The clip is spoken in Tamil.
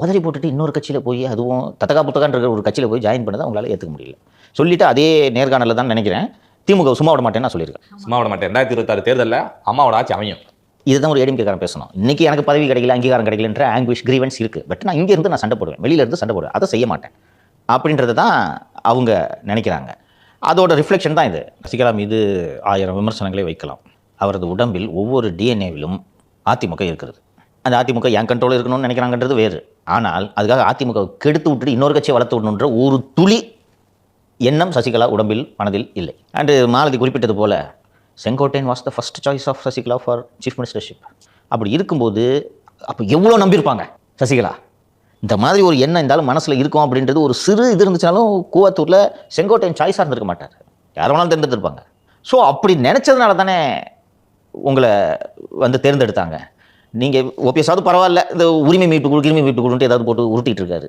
உதறி போட்டுட்டு இன்னொரு கட்சியில் போய் அதுவும் தத்தகா புத்தகான்ற இருக்கிற ஒரு கட்சியில் போய் ஜாயின் பண்ணதை அவங்களால ஏற்றுக்க முடியல. சொல்லிட்டு அதே நேர்காணலில் தான் நினைக்கிறேன். திமுக சும்மா விட மாட்டேன்னு நான் சொல்லியிருக்கேன். சும்மா விட மாட்டேன். ரெண்டாயிரத்தி இருபத்தாறு தேர்தலில் அம்மாவோட ஆட்சி அமையும். இதுதான் ஒரு ஏடிஎம்கேக்காரன் பேசணும். இன்னைக்கு எனக்கு பதவி கிடைக்கல அங்கீகாரம் கிடைக்கலன்ற ஆங்குவிஷ் கிரீவன்ஸ் இருக்குது பட் நான் இங்கே இருந்து நான் சண்டை போடுவேன். வெளியில இருந்து சண்டை போடுவேன். அதை செய்ய மாட்டேன். அப்படின்றத தான் அவங்க நினைக்கிறாங்க. அதோட ரிஃப்ளெக்ஷன் தான் இது. சசிகலா மீது ஆயிரம் விமர்சனங்களை வைக்கலாம். அவரது உடம்பில் ஒவ்வொரு டிஎன்ஏவிலும் அதிமுக இருக்கிறது. அந்த அதிமுக என் கண்ட்ரோல் இருக்கணும்னு நினைக்கிறாங்கன்றது வேறு. ஆனால் அதுக்காக அதிமுக கெடுத்து விட்டுட்டு இன்னொரு கட்சியை வளர்த்து விடணுன்ற ஒரு துளி எண்ணம் சசிகலா உடம்பில் மனதில் இல்லை. அண்டு மாலதி குறிப்பிட்டது போல Sengottaiyan was the first choice of Sasikala for chief ministership அப்படி இருக்கும்போது அப்போ எவ்வளோ நம்பியிருப்பாங்க சசிகலா? இந்த மாதிரி ஒரு எண்ணம் இருந்தாலும் மனசில் இருக்கும் அப்படின்றது ஒரு சிறு இது இருந்துச்சாலும் கூவத்தூரில் செங்கோட்டையன் சாய்ஸாக இருந்திருக்க மாட்டார். யார் வேணாலும் தேர்ந்தெடுத்திருப்பாங்க. ஸோ அப்படி நினச்சதுனால தானே உங்களை வந்து தேர்ந்தெடுத்தாங்க. நீங்கள் ஓபிஎஸ்ஸாவது பரவாயில்ல. இந்த உரிமை மீட்பு குழு உரிமை மீட்பு குழுன்ட்டு ஏதாவது போட்டு உருட்டிகிட்டு இருக்காரு.